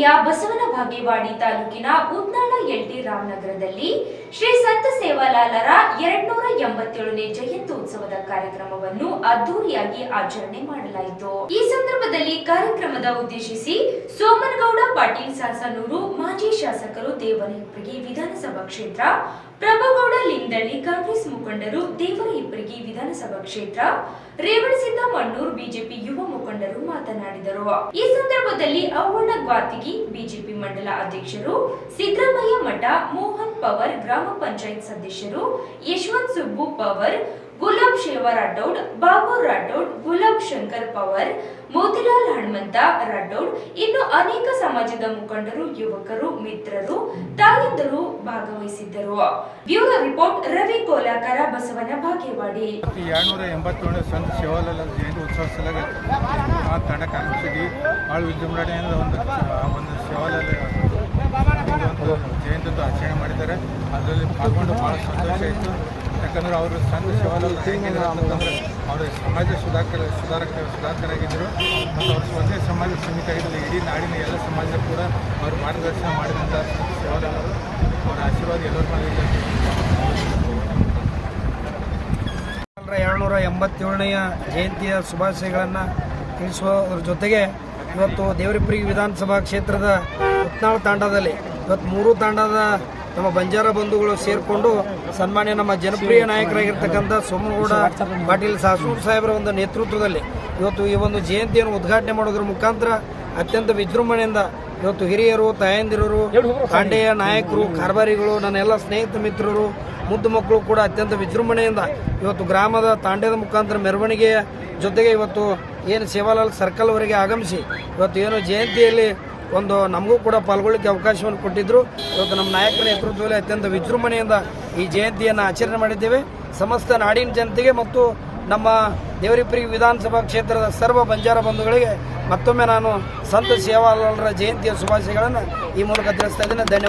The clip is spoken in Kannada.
ಜಿಲ್ಲೆಯ ಬಸವನ ಭಾಗೇವಾಡಿ ತಾಲೂಕಿನ ಉದ್ನಾಳ ಎಲ್ಟಿ ರಾಮನಗರದಲ್ಲಿ ಶ್ರೀ ಸಂತ ಸೇವಾಲಾಲರ ಎರಡ್ನೂರ ಎಂಬತ್ತೇಳನೇ ಜಯಂತ್ಯುತ್ಸವದ ಕಾರ್ಯಕ್ರಮವನ್ನು ಅದ್ದೂರಿಯಾಗಿ ಆಚರಣೆ ಮಾಡಲಾಯಿತು. ಈ ಸಂದರ್ಭದಲ್ಲಿ ಕಾರ್ಯಕ್ರಮದ ಉದ್ದೇಶಿಸಿ ಸೋಮನಗೌಡ ಪಾಟೀಲ್ ಸಾಸನೂರು ಮಾಜಿ ಶಾಸಕರು ದೇವರ ದೇವರಹಿಪ್ಪರಗಿ ವಿಧಾನಸಭಾ ಕ್ಷೇತ್ರ, ಪ್ರಭಗೌಡ ಲಿಂಗದಳ್ಳಿ ಕಾಂಗ್ರೆಸ್ ಮುಖಂಡರು ದೇವರಹಿಪ್ಪರಗಿ ವಿಧಾನಸಭಾ ಕ್ಷೇತ್ರ, ರೇವಣಸಿದ್ದ ಮಣ್ಣೂರ್ ಬಿಜೆಪಿ ಯುವ ಮುಖಂಡರು ಮಾತನಾಡಿದರು. ಈ ಸಂದರ್ಭದಲ್ಲಿ ಅವ್ವಣ್ಣ ಗ್ವಾತಿಗಿ ಬಿಜೆಪಿ ಮಂಡಲ ಅಧ್ಯಕ್ಷರು ಸಿದ್ದರಾಮಯ್ಯ ಮಠ ಮೋಹನ್ ಪವರ್ ಗ್ರಾಮ ಪಂಚಾಯತ್ ಸದಸ್ಯರು ಯಶವಂತ್ ಸುಬ್ಬು ಪವರ್, ಗುಲಾಬ್ ಶೇವ ರಾಠೌಡ್, ಬಾಬು ರಾಠೋಡ್, ಗುಲಾಬ್ ಶಂಕರ್ ಪವರ್, ಮೋತಿಲಾಲ್ ಹನುಮಂತ ರಾಠೋಡ್, ಇನ್ನು ಅನೇಕ ಸಮಾಜದ ಮುಖಂಡರು, ಯುವಕರು, ಮಿತ್ರರು, ತಾಯಂದರು ಭಾಗವಹಿಸಿದ್ದರು. ಬ್ಯೂರೋ ರಿಪೋರ್ಟ್ ರವಿ ಕೋಲಾಕರ ಬಸವನ ಭಾಗ್ಯವಾಡಿ ಈ ಎರಡ್ನೂರ ಎಂಬತ್ತೇಳನೇ ಸಂತ ಶಿವಲಾಲ ಜಯಂತಿ ಉತ್ಸವ ಸಲಗ ಆ ಆಗಮಿಸಿದ್ವಿ ಭಾಳ ವಿಜೃಂಭಣೆಯಿಂದ ಒಂದು ಒಂದು ಶಿವಲಾಲ ಒಂದು ಜಯಂತಿ ಆಚರಣೆ ಮಾಡಿದ್ದಾರೆ. ಅದರಲ್ಲಿ ಪಾಲ್ಗೊಂಡು ಭಾಳ ಸಂತೋಷ ಇತ್ತು. ಯಾಕಂದ್ರೆ ಅವರು ಸಂತ ಶಿವಾಲಾಲ್ ಹೆಂಗಿದ್ರು ಅಂತಂದ್ರೆ ಅವರು ಸಮಾಜ ಸುಧಾಕರ, ಸುಧಾರಕ, ಸುಧಾಕರಾಗಿದ್ದರು. ಮತ್ತು ಅವರು ಸ್ವಂತ ಸಮಾಜ ಸೀಮಿತ ಆಗಿದ್ದರು. ಇಡೀ ನಾಡಿನ ಎಲ್ಲ ಸಮಾಜ ಕೂಡ ಅವರು ಮಾರ್ಗದರ್ಶನ ಮಾಡಿದಂಥ ಶಿವಲಾಲ್ ಅವರು ಅವರ ಆಶೀರ್ವಾದ ಎಲ್ಲರ ಮೇಲೆ ಎರಡುನೂರ ಎಂಬತ್ತೇಳನೆಯ ಜಯಂತಿಯ ಶುಭಾಶಯಗಳನ್ನು ತಿಳಿಸುವುದರ ಜೊತೆಗೆ ಇವತ್ತು ದೇವರಿಪುರಿ ವಿಧಾನಸಭಾ ಕ್ಷೇತ್ರದ ಉತ್ನಾಳ ತಾಂಡದಲ್ಲಿ ಇವತ್ತು ಮೂರು ತಾಂಡದ ನಮ್ಮ ಬಂಜಾರ ಬಂಧುಗಳು ಸೇರಿಕೊಂಡು ಸನ್ಮಾನ್ಯ ನಮ್ಮ ಜನಪ್ರಿಯ ನಾಯಕರಾಗಿರ್ತಕ್ಕಂಥ ಸೋಮನಗೌಡ ಪಾಟೀಲ್ ಸಾಸೂರ್ ಸಾಹೇಬರ ಒಂದು ನೇತೃತ್ವದಲ್ಲಿ ಇವತ್ತು ಈ ಒಂದು ಜಯಂತಿಯನ್ನು ಉದ್ಘಾಟನೆ ಮಾಡೋದ್ರ ಮುಖಾಂತರ ಅತ್ಯಂತ ವಿಜೃಂಭಣೆಯಿಂದ ಇವತ್ತು ಹಿರಿಯರು ತಾಯಂದಿರರು ತಾಂಡೆಯ ನಾಯಕರು ಕಾರ್ಬಾರಿಗಳು ನನ್ನ ಎಲ್ಲ ಸ್ನೇಹಿತ ಮಿತ್ರರು ಮುದ್ದು ಮಕ್ಕಳು ಕೂಡ ಅತ್ಯಂತ ವಿಜೃಂಭಣೆಯಿಂದ ಇವತ್ತು ಗ್ರಾಮದ ತಾಂಡ್ಯದ ಮುಖಾಂತರ ಮೆರವಣಿಗೆಯ ಜೊತೆಗೆ ಇವತ್ತು ಏನು ಸೇವಾಲಾಲ್ ಸರ್ಕಲ್ವರೆಗೆ ಆಗಮಿಸಿ ಇವತ್ತು ಏನು ಜಯಂತಿಯಲ್ಲಿ ಒಂದು ನಮಗೂ ಕೂಡ ಪಾಲ್ಗೊಳ್ಳಿಕ್ಕೆ ಅವಕಾಶವನ್ನು ಕೊಟ್ಟಿದ್ದರು ಇವತ್ತು ನಮ್ಮ ನಾಯಕನ ನೇತೃತ್ವದಲ್ಲಿ ಅತ್ಯಂತ ವಿಜೃಂಭಣೆಯಿಂದ ಈ ಜಯಂತಿಯನ್ನು ಆಚರಣೆ ಮಾಡಿದ್ದೇವೆ. ಸಮಸ್ತ ನಾಡಿನ ಜನತೆಗೆ ಮತ್ತು ನಮ್ಮ ದೇವರಿಪುರಿ ವಿಧಾನಸಭಾ ಕ್ಷೇತ್ರದ ಸರ್ವ ಬಂಜಾರ ಬಂಧುಗಳಿಗೆ ಮತ್ತೊಮ್ಮೆ ನಾನು ಸಂತ ಸೇವಾಲಾಲರ ಜಯಂತಿಯ ಶುಭಾಶಯಗಳನ್ನು ಈ ಮೂಲಕ ತಿಳಿಸ್ತಾ ಇದ್ದೇನೆ. ಧನ್ಯವಾದ.